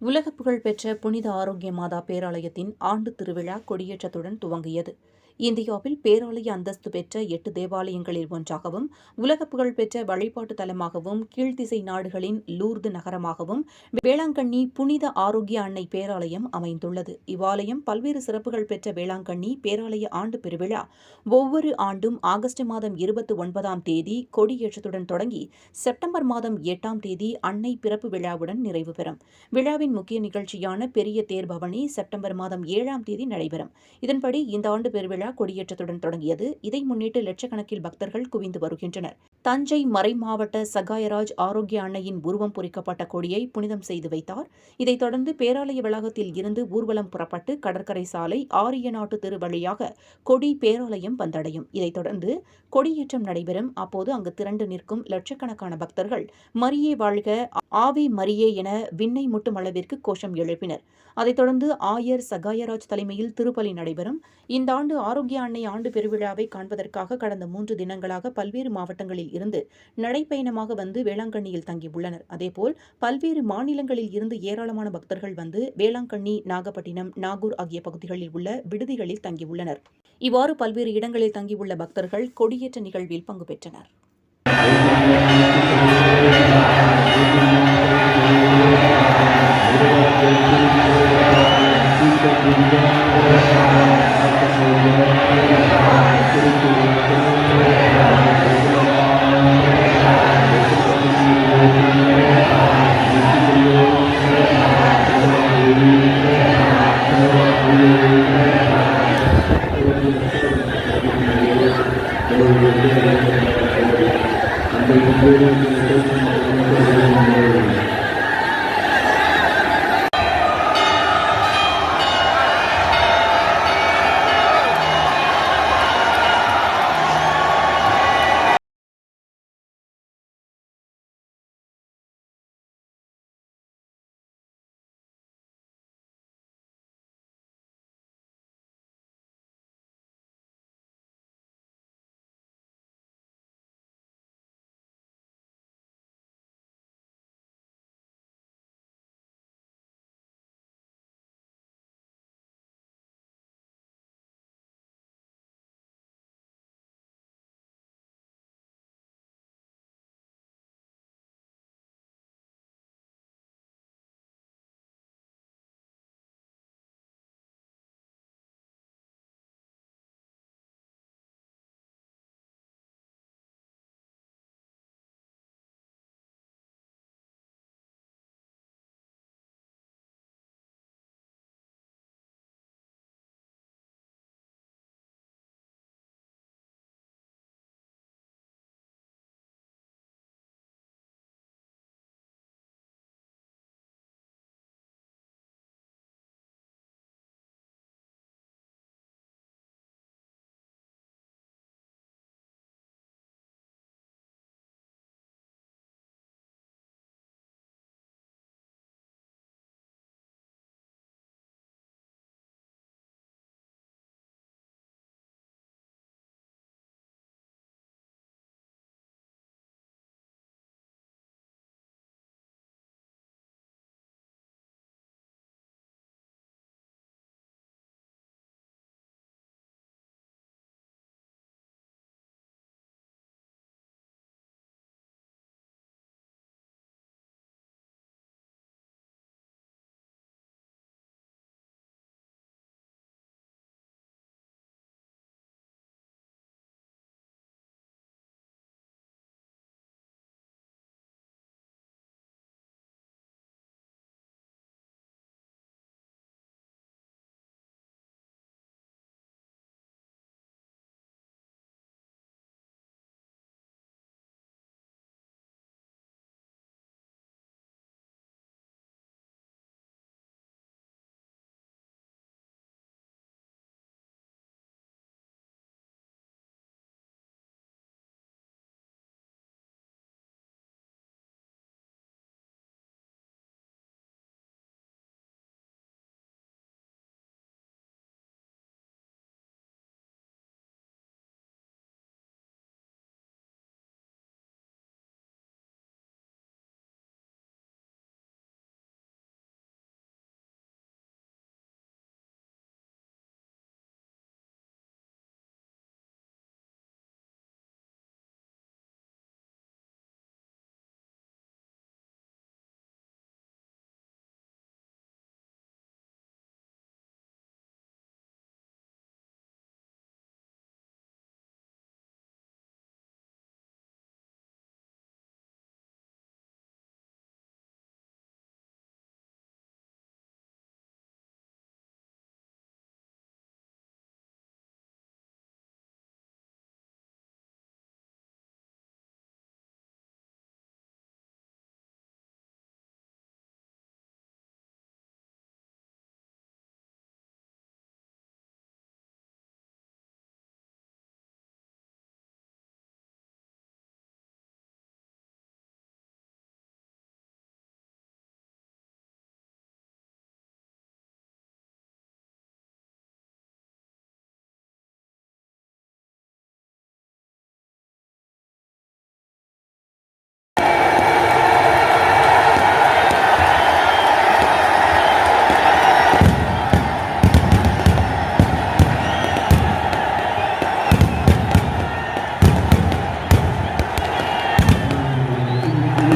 உலக புகழ்பெற்ற புனித ஆரோக்கிய மாதா பேராலயத்தின் ஆண்டு திருவிழா கொடியேற்றத்துடன் துவங்கியது. இந்தியாவில் பேராலய அந்தஸ்து பெற்ற எட்டு தேவாலயங்களில் ஒன்றாகவும் உலக புகழ்பெற்ற வழிபாட்டு தலமாகவும் கீழ்த்திசை நாடுகளின் லூர்து நகரமாகவும் வேளாங்கண்ணி புனித ஆரோக்கிய அன்னை பேராலயம் அமைந்துள்ளது. இவ்வாலயம் பல்வேறு சிறப்புகள் பெற்ற வேளாங்கண்ணி பேராலய ஆண்டு பெருவிழா ஒவ்வொரு ஆண்டும் ஆகஸ்ட் மாதம் இருபத்தி ஒன்பதாம் தேதி கொடியேற்றத்துடன் தொடங்கி செப்டம்பர் மாதம் எட்டாம் தேதி அன்னை பிறப்பு விழாவுடன் நிறைவு பெறும். விழாவின் முக்கிய நிகழ்ச்சியான பெரிய தேர் பவனி செப்டம்பர் மாதம் ஏழாம் தேதி நடைபெறும். இதன்படி இந்த ஆண்டு பெருவிழா கொடியேற்றத்துடன் தொடங்கியது. இதை முன்னிட்டு லட்சக்கணக்கில் பக்தர்கள் குவிந்து வருகின்றனர். தஞ்சை மறைமாவட்ட சகாயராஜ் ஆரோக்கிய அன்னையின் உருவம் பொறிக்கப்பட்ட கொடியை புனிதம் செய்து வைத்தார். இதைத் தொடர்ந்து பேராலய வளாகத்தில் இருந்து ஊர்வலம் புறப்பட்டு கடற்கரை சாலை ஆரிய நாட்டு தெரு வழியாக கொடி பேராலயம் வந்தடையும். இதைத் தொடர்ந்து கொடியேற்றம் நடைபெறும். அப்போது அங்கு திரண்டு நிற்கும் லட்சக்கணக்கான பக்தர்கள் மரியே வாழ்க ஆவி மரியே என விண்ணை முட்டும் அளவிற்கு கோஷம் எழுப்பினர். அதைத் தொடர்ந்து ஆயர் சகாயராஜ் தலைமையில் திருப்பலி நடைபெறும். இந்த ஆண்டு ஆரோக்கிய அன்னை ஆண்டு பெருவிழாவை காண்பதற்காக கடந்த மூன்று தினங்களாக பல்வேறு மாவட்டங்களில் இருந்து நடைப்பயணமாக வந்து வேளாங்கண்ணியில் தங்கியுள்ளனர். அதேபோல் பல்வேறு மாநிலங்களில் இருந்து ஏராளமான பக்தர்கள் வந்து வேளாங்கண்ணி நாகப்பட்டினம் நாகூர் ஆகிய பகுதிகளில் உள்ள விடுதிகளில் தங்கியுள்ளனர். இவ்வாறு பல்வேறு இடங்களில் தங்கியுள்ள பக்தர்கள் கொடியேற்ற நிகழ்வில் பங்கு பெற்றனர். Thank you. Amém.